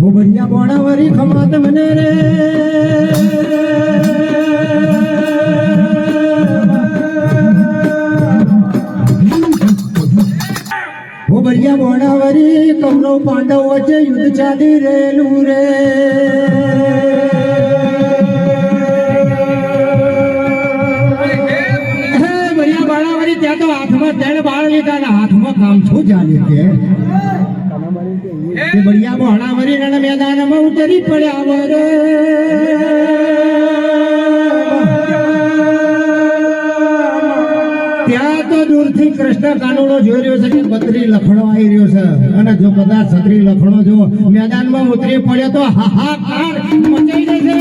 ભોબરિયા બોણાવરી ખમાત મને રે. ભોબરિયા બોણાવરી કમનો પાંડવ વચ્ચે યુદ્ધ ચાલી રેલું રે. ત્યાં તો હાથમાં ત્રણ બાળ લીધા હાથમાં કામ શું ચાલ્યું કે? મરી રણ મેદાનમાં ઉતરી પડ્યા વરે. ત્યાં તો દૂરથી કૃષ્ણ કાનુડો જોઈ રહ્યો છે કે બત્રી લખણો આવી રહ્યો છે. અને જો કદાચ છત્રી લખણો જો મેદાનમાં ઉતરી પડ્યો તો હાહાકાર મચાઈ જશે